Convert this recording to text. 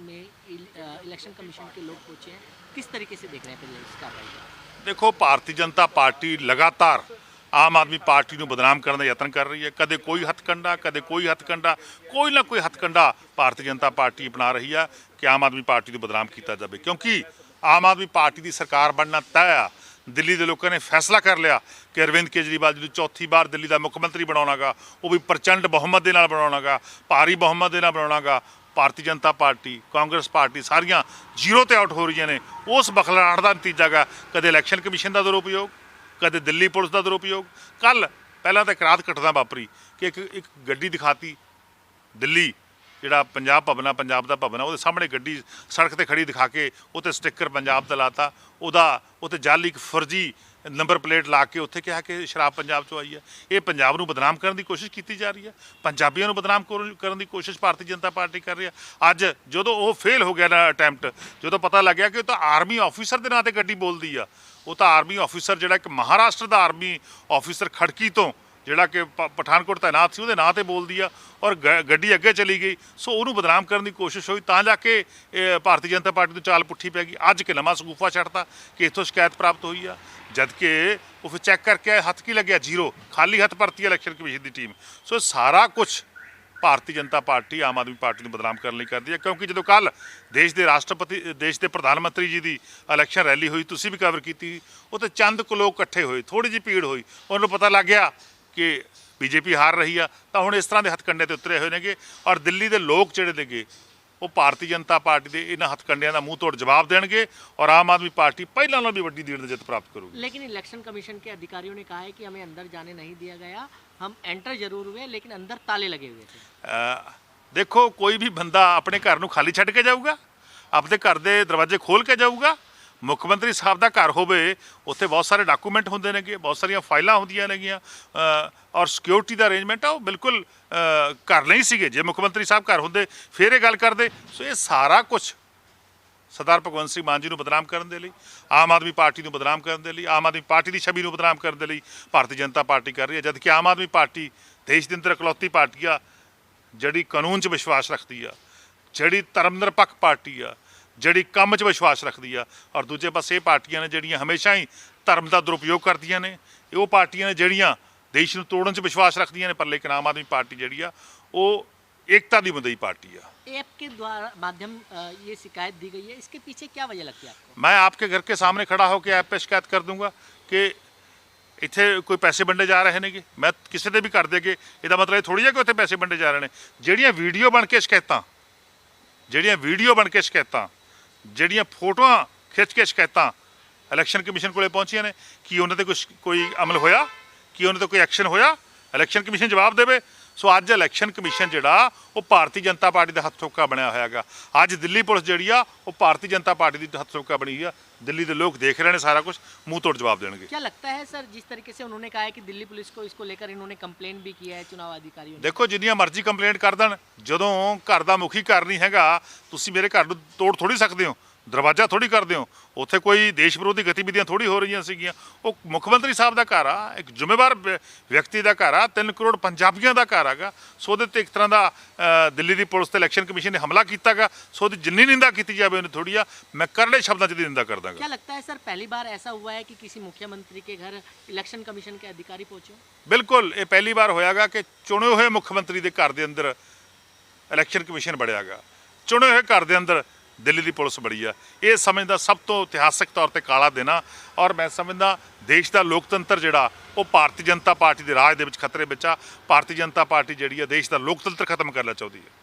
में इल- अ, election commission के लोग पहुंचे हैं किस तरीके से देख रहे हैं फिर इस कार्रवाई को ਦੇਖੋ ਭਾਰਤੀ ਜਨਤਾ ਪਾਰਟੀ ਲਗਾਤਾਰ ਆਮ ਆਦਮੀ ਪਾਰਟੀ ਨੂੰ ਬਦਨਾਮ ਕਰਨ ਦਾ ਯਤਨ ਕਰ ਰਹੀ ਹੈ ਕਦੇ ਕੋਈ ਹੱਥਕੰਡਾ ਕਦੇ ਕੋਈ ਹੱਥਕੰਡਾ ਕੋਈ ਨਾ ਕੋਈ ਹੱਥਕੰਡਾ ਭਾਰਤੀ ਜਨਤਾ ਪਾਰਟੀ ਅਪਣਾ ਰਹੀ ਹੈ ਕਿ ਆਮ ਆਦਮੀ ਪਾਰਟੀ ਨੂੰ ਬਦਨਾਮ ਕੀਤਾ ਜਾਵੇ ਕਿਉਂਕਿ ਆਮ ਆਦਮੀ ਪਾਰਟੀ ਦੀ ਸਰਕਾਰ ਬਣਨਾ ਤੈਅ ਆ ਦਿੱਲੀ ਦੇ ਲੋਕਾਂ ਨੇ ਫੈਸਲਾ ਕਰ ਲਿਆ ਕਿ ਅਰਵਿੰਦ ਕੇਜਰੀਵਾਲ ਜੀ ਨੂੰ ਚੌਥੀ ਵਾਰ ਦਿੱਲੀ ਦਾ ਮੁੱਖ ਮੰਤਰੀ ਬਣਾਉਣਾਗਾ ਉਹ ਵੀ ਪ੍ਰਚੰਡ ਬਹੁਮਤ ਦੇ ਨਾਲ ਬਣਾਉਣਾਗਾ ਭਾਰੀ ਬਹੁਮਤ ਦੇ ਨਾਲ ਬਣਾਉਣਾਗਾ ਭਾਰਤੀ ਜਨਤਾ ਪਾਰਟੀ, ਕਾਂਗਰਸ ਪਾਰਟੀ ਸਾਰੀਆਂ ਜ਼ੀਰੋ ਤੇ ਆਊਟ ਹੋ ਰਹੀਆਂ ਨੇ। ਉਸ ਬਖਲਾਹਟ ਦਾ ਨਤੀਜਾ ਗਾ ਕਦੇ ਇਲੈਕਸ਼ਨ ਕਮਿਸ਼ਨ ਦਾ ਦੁਰਉਪਯੋਗ, ਕਦੇ ਦਿੱਲੀ ਪੁਲਿਸ ਦਾ ਦੁਰਉਪਯੋਗ। ਕੱਲ ਪਹਿਲਾਂ ਤਾਂ ਇੱਕ ਰਾਤ ਘਟਨਾ ਵਾਪਰੀ ਕਿ ਇੱਕ ਇੱਕ ਗੱਡੀ ਦਿਖਾਤੀ। ਦਿੱਲੀ, ਜਿਹੜਾ ਪੰਜਾਬ ਭਵਨ ਆ, ਪੰਜਾਬ ਦਾ ਭਵਨ ਆ, ਉਹਦੇ ਸਾਹਮਣੇ ਗੱਡੀ ਸੜਕ ਤੇ ਖੜੀ ਦਿਖਾ ਕੇ ਉੱਤੇ ਸਟicker ਪੰਜਾਬ ਦਾ ਲਾਤਾ। ਉਹਦਾ ਉੱਤੇ ਜਾਲੀ ਇੱਕ ਫਰਜੀ ਨੰਬਰ ਪਲੇਟ ਲਾ ਕੇ ਉੱਥੇ ਕਿਹਾ ਕਿ ਸ਼ਰਾਬ ਪੰਜਾਬ ਚੋਂ ਆਈ ਹੈ। ਇਹ ਪੰਜਾਬ ਨੂੰ ਬਦਨਾਮ ਕਰਨ ਦੀ ਕੋਸ਼ਿਸ਼ ਕੀਤੀ ਜਾ ਰਹੀ ਹੈ। ਪੰਜਾਬੀਆਂ ਨੂੰ ਬਦਨਾਮ ਕਰਨ ਦੀ ਕੋਸ਼ਿਸ਼ ਭਾਰਤੀ ਜਨਤਾ ਪਾਰਟੀ ਕਰ ਰਹੀ ਹੈ। ਅੱਜ ਜਦੋਂ ਉਹ ਫੇਲ ਹੋ ਗਿਆ ਨਾ ਅਟੈਂਪਟ ਜਦੋਂ ਪਤਾ ਲੱਗਿਆ ਕਿ ਉਹ ਤਾਂ ਆਰਮੀ ਆਫੀਸਰ ਦੇ ਨਾਂ ਤੇ ਗੱਡੀ ਬੋਲਦੀ ਆ। ਉਹ ਤਾਂ ਆਰਮੀ ਆਫੀਸਰ ਜਿਹੜਾ ਇੱਕ ਮਹਾਰਾਸ਼ਟਰ ਦਾ ਆਰਮੀ ਆਫੀਸਰ ਖੜਕੀ ਤੋਂ ਜਿਹੜਾ ਕਿ ਪਠਾਨਕੋਟ ਤਾਇਨਾਤ ਸੀ, ਉਹਦੇ ਨਾਂ ਤੇ ਬੋਲਦੀ ਆ ਔਰ ਗ- ਗੱਡੀ ਅੱਗੇ ਚਲੀ ਗਈ। ਸੋ ਉਹਨੂੰ ਬਦਨਾਮ ਕਰਨ ਦੀ ਕੋਸ਼ਿਸ਼ ਹੋਈ, ਤਾਂ ਜਾ ਕੇ, ਇਹ ਭਾਰਤੀ ਜਨਤਾ ਪਾਰਟੀ ਨੂੰ ਚਾਲ ਪੁੱਠੀ ਪੈ ਗਈ। ਅੱਜ ਕਿ ਨਵਾਂ ਸਕੂਫਾ ਛੱਡਤਾ ਕਿ ਇੱਥੋਂ ਸ਼ਿਕਾਇਤ ਪ੍ਰਾਪਤ ਹੋਈ ਆ। ਜਦ ਕਿ ਉਹ ਫਿਰ ਚੈੱਕ ਕਰਕੇ ਹੱਥ ਕੀ ਲੱਗਿਆ? ਜ਼ੀਰੋ। ਖਾਲੀ ਹੱਥ ਭਰਤੀ ਇਲੈਕਸ਼ਨ ਕਮਿਸ਼ਨ ਦੀ ਟੀਮ ਸੋ ਸਾਰਾ ਕੁਝ ਭਾਰਤੀ ਜਨਤਾ ਪਾਰਟੀ, ਆਮ ਆਦਮੀ ਪਾਰਟੀ ਨੂੰ ਬਦਨਾਮ ਕਰਨ ਲਈ ਕਰਦੀ ਹੈ ਕਿਉਂਕਿ ਜਦੋਂ ਕੱਲ ਦੇਸ਼ ਦੇ ਰਾਸ਼ਟਰਪਤੀ, ਦੇਸ਼ ਦੇ ਪ੍ਰਧਾਨ ਮੰਤਰੀ ਜੀ ਦੀ ਇਲੈਕਸ਼ਨ ਰੈਲੀ ਹੋਈ, ਤੁਸੀਂ ਵੀ ਕਵਰ ਕੀਤੀ, ਉਹ ਤੇ ਚੰਦ ਕੁ ਲੋਕ ਇਕੱਠੇ ਹੋਏ ਥੋੜੀ ਜਿਹੀ ਭੀੜ ਹੋਈ। ਉਹਨਾਂ ਨੂੰ ਪਤਾ ਲੱਗ ਗਿਆ ਕਿ ਬੀਜੇਪੀ ਹਾਰ ਰਹੀ ਆ ਤਾਂ ਹੁਣ ਇਸ ਤਰ੍ਹਾਂ ਦੇ ਹੱਥਕੰਡੇ ਤੇ ਉਤਰੇ ਹੋਏ ਨੇਗੇ ਔਰ ਦਿੱਲੀ ਦੇ ਲੋਕ ਜਿਹੜੇ ਨੇਗੇ ਉਹ ਭਾਰਤੀ ਜਨਤਾ ਪਾਰਟੀ ਦੇ ਇਹਨਾਂ ਹੱਥਕੰਡਿਆਂ ਦਾ ਮੂੰਹ ਤੋੜ ਜਵਾਬ ਦੇਣਗੇ ਔਰ ਆਮ ਆਦਮੀ ਪਾਰਟੀ ਪਹਿਲਾਂ ਨਾਲੋਂ ਵੀ ਵੱਡੀ ਲੀਡ ਜਿੱਤ ਪ੍ਰਾਪਤ ਕਰੂਗੀ लेकिन इलेक्शन कमीशन के अधिकारियों ने कहा है कि हमें अंदर जाने नहीं दिया गया हम एंटर जरूर हुए लेकिन अंदर ताले लगे हुए थे ਅਹ ਦੇਖੋ ਕੋਈ ਵੀ ਬੰਦਾ ਆਪਣੇ ਘਰ ਨੂੰ ਖਾਲੀ ਛੱਡ ਕੇ ਜਾਊਗਾ ਆਪਣੇ ਘਰ ਦੇ ਦਰਵਾਜ਼ੇ ਖੋਲ ਕੇ ਜਾਊਗਾ ਮੁੱਖ ਮੰਤਰੀ ਸਾਹਿਬ ਦਾ ਘਰ ਹੋਵੇ, ਉੱਥੇ ਬਹੁਤ ਸਾਰੇ ਡਾਕੂਮੈਂਟ ਹੁੰਦੇ ਨੇਗੇ, ਬਹੁਤ ਸਾਰੀਆਂ ਫਾਈਲਾਂ ਹੁੰਦੀਆਂ ਨੇਗੀਆਂ ਔਰ ਸਿਕਿਉਰਿਟੀ ਦਾ ਅਰੇਂਜਮੈਂਟ ਆ, ਉਹ ਬਿਲਕੁਲ ਘਰ ਨਹੀਂ ਸੀਗੇ। ਜੇ ਮੁੱਖ ਮੰਤਰੀ ਸਾਹਿਬ ਘਰ ਹੁੰਦੇ, ਫਿਰ ਇਹ ਗੱਲ ਕਰਦੇ। ਸੋ ਇਹ ਸਾਰਾ ਕੁਝ ਸਰਦਾਰ ਭਗਵੰਤ ਸਿੰਘ ਮਾਨ ਜੀ ਨੂੰ ਬਦਨਾਮ ਕਰਨ ਦੇ ਲਈ, ਆਮ ਆਦਮੀ ਪਾਰਟੀ ਨੂੰ ਬਦਨਾਮ ਕਰਨ ਦੇ ਲਈ, ਆਮ ਆਦਮੀ ਪਾਰਟੀ ਦੀ ਛਵੀ ਨੂੰ ਬਦਨਾਮ ਕਰਨ ਦੇ ਲਈ ਭਾਰਤੀ ਜਨਤਾ ਪਾਰਟੀ ਕਰ ਰਹੀ ਹੈ। ਜਦਕਿ ਆਮ ਆਦਮੀ ਪਾਰਟੀ ਦੇਸ਼ ਦੇ ਅੰਦਰ ਇਕਲੌਤੀ ਪਾਰਟੀ ਆ, ਜਿਹੜੀ ਕਾਨੂੰਨ 'ਚ ਵਿਸ਼ਵਾਸ ਰੱਖਦੀ ਆ ਜਿਹੜੀ ਧਰਮ ਨਿਰਪੱਖ ਪਾਰਟੀ ਆ ਜਿਹੜੀ ਕੰਮ 'ਚ ਵਿਸ਼ਵਾਸ ਰੱਖਦੀ ਆ ਔਰ ਦੂਜੇ ਪਾਸੇ ਇਹ ਪਾਰਟੀਆਂ ਨੇ ਜਿਹੜੀਆਂ ਹਮੇਸ਼ਾ ਹੀ ਧਰਮ ਦਾ ਦੁਰਉਪਯੋਗ ਕਰਦੀਆਂ ਨੇ ਇਹ ਉਹ ਪਾਰਟੀਆਂ ਨੇ ਜਿਹੜੀਆਂ ਦੇਸ਼ ਨੂੰ ਤੋੜਨ 'ਚ ਵਿਸ਼ਵਾਸ ਰੱਖਦੀਆਂ ਨੇ ਪਰ ਲੇਕਿਨ ਆਮ ਆਦਮੀ ਪਾਰਟੀ ਜਿਹੜੀ ਆ ਉਹ ਏਕਤਾ ਦੀ ਬੰਦਈ ਪਾਰਟੀ ਆ ऐप के द्वारा माध्यम अ, ये शिकायत दी गई है इसके पीछे क्या वजह लगती है आपको मैं आपके घर के सामने खड़ा होकर ऐप पे शिकायत कर दूंगा ਕਿ ਇੱਥੇ ਕੋਈ ਪੈਸੇ ਵੰਡੇ ਜਾ ਰਹੇ ਨੇਗੇ ਮੈਂ ਕਿਸੇ ਦੇ ਵੀ ਕਰ ਦੇਗੇ ਇਹਦਾ ਮਤਲਬ ਇਹ ਥੋੜੀ ਹੈ ਕਿ ਉੱਥੇ ਪੈਸੇ ਵੰਡੇ ਜਾ ਰਹੇ ਨੇ ਜਿਹੜੀਆਂ ਵੀਡੀਓ ਬਣ ਕੇ ਸ਼ਿਕਾਇਤਾਂ ਜਿਹੜੀਆਂ ਵੀਡੀਓ ਬਣ ਕੇ ਸ਼ਿਕਾਇਤਾਂ, ਜਿਹੜੀਆਂ ਫੋਟੋਆਂ ਖਿੱਚ ਕੇ ਸ਼ਿਕਾਇਤਾਂ ਇਲੈਕਸ਼ਨ ਕਮਿਸ਼ਨ ਕੋਲੇ ਪਹੁੰਚੀਆਂ ਨੇ, ਕੀ ਉਹਨਾਂ ਤੇ ਕੁਝ ਕੋਈ ਅਮਲ ਹੋਇਆ? ਕੀ ਉਹਨਾਂ ਤੇ ਕੋਈ ਐਕਸ਼ਨ ਹੋਇਆ? ਇਲੈਕਸ਼ਨ ਕਮਿਸ਼ਨ ਜਵਾਬ ਦੇਵੇ? ਸੋ ਅੱਜ ਇਲੈਕਸ਼ਨ ਕਮਿਸ਼ਨ ਜਿਹੜਾ ਉਹ ਭਾਰਤੀ ਜਨਤਾ ਪਾਰਟੀ ਦਾ ਹੱਥ ਠੋਕਾ ਬਣਿਆ ਹੋਇਆ ਹੈਗਾ ਅੱਜ ਦਿੱਲੀ ਪੁਲਿਸ ਜਿਹੜੀ ਆ ਉਹ ਭਾਰਤੀ ਜਨਤਾ ਪਾਰਟੀ ਦੀ ਹੱਥ ਠੋਕਾ ਬਣੀ ਹੋਈ ਆ ਦਿੱਲੀ ਦੇ ਲੋਕ ਦੇਖ ਰਹੇ ਨੇ ਸਾਰਾ ਕੁਝ ਮੂੰਹ ਤੋੜ ਜਵਾਬ ਦੇਣਗੇ क्या लगता है सर जिस तरीके से उन्होंने कहा है कि दिल्ली पुलिस को इसको लेकर इन्होंने कंप्लेन भी किया है चुनाव अधिकारियों ने ਦੇਖੋ ਜਿੰਨੀਆਂ ਮਰਜ਼ੀ ਕੰਪਲੇਂਟ ਕਰ ਦੇਣ ਜਦੋਂ ਘਰ ਦਾ ਮੁਖੀ ਘਰ ਨਹੀਂ ਹੈਗਾ ਤੁਸੀਂ ਮੇਰੇ ਘਰ ਨੂੰ ਤੋੜ ਥੋੜੀ ਸਕਦੇ ਹੋ ਦਰਵਾਜ਼ਾ ਥੋੜੀ ਕਰਦੇ ਹੋ। ਉੱਥੇ ਕੋਈ ਦੇਸ਼ ਵਿਰੋਧੀ ਗਤੀਵਿਧੀਆਂ ਥੋੜੀ ਹੋ ਰਹੀਆਂ ਸੀਗੀਆਂ। ਉਹ ਮੁੱਖ ਮੰਤਰੀ ਸਾਹਿਬ ਦਾ ਘਰ ਆ ਇੱਕ ਜ਼ਿੰਮੇਵਾਰ ਵਿਅਕਤੀ ਦਾ ਘਰ ਆ 3 ਕਰੋੜ ਪੰਜਾਬੀਆਂ ਦਾ ਘਰ ਆਗਾ ਸੋ ਉਹਦੇ ਤੇ ਇੱਕ ਤਰ੍ਹਾਂ ਦਾ ਦਿੱਲੀ ਦੀ ਪੁਲਿਸ ਤੇ ਇਲੈਕਸ਼ਨ ਕਮਿਸ਼ਨ ਨੇ ਹਮਲਾ ਕੀਤਾਗਾ। ਸੋ ਉਹਦੀ ਜਿੰਨੀ ਨਿੰਦਾ ਕੀਤੀ ਜਾਵੇ ਉਹਨੇ ਥੋੜੀ ਆ। ਮੈਂ ਕਰੜੇ ਸ਼ਬਦਾਂ 'ਚ ਦੀ ਨਿੰਦਾ ਕਰਦਾਗਾ। ਕੀ ਲੱਗਦਾ ਹੈ ਸਰ ਪਹਿਲੀ ਵਾਰ ਐਸਾ ਹੋਇਆ ਹੈ ਕਿ ਕਿਸੇ ਮੁੱਖ ਮੰਤਰੀ ਕੇ ਘਰ ਇਲੈਕਸ਼ਨ ਕਮਿਸ਼ਨ ਕੇ ਅਧਿਕਾਰੀ ਪਹੁੰਚੇ ਬਿਲਕੁਲ ਇਹ ਪਹਿਲੀ ਵਾਰ ਹੋਇਆਗਾ ਕਿ ਚੁਣੇ ਹੋਏ ਮੁੱਖ ਮੰਤਰੀ ਦੇ ਘਰ ਦੇ ਅੰਦਰ ਇਲੈਕਸ਼ਨ ਕਮਿਸ਼ਨ ਬੜਿਆਗਾ ਚੁਣੇ ਹੋਏ ਘਰ ਦੇ ਅੰਦਰ ਦਿੱਲੀ ਦੀ ਪੁਲਿਸ ਬੜੀ ਆ। ਇਹ ਸਮਝਦਾ ਸਭ ਤੋਂ ਇਤਿਹਾਸਕ ਤੌਰ ਤੇ ਕਾਲਾ ਦਿਨ ਆ ਔਰ ਮੈਂ ਸਮਝਦਾ ਦੇਸ਼ ਦਾ ਲੋਕਤੰਤਰ ਜਿਹੜਾ, ਉਹ ਭਾਰਤੀ ਜਨਤਾ ਪਾਰਟੀ ਦੇ ਰਾਜ ਦੇ ਵਿੱਚ ਖਤਰੇ ਵਿੱਚ ਆ। ਭਾਰਤੀ ਜਨਤਾ ਪਾਰਟੀ ਜਿਹੜੀ ਆ, ਦੇਸ਼ ਦਾ ਲੋਕਤੰਤਰ ਖਤਮ ਕਰਨਾ ਚਾਹੁੰਦੀ ਹੈ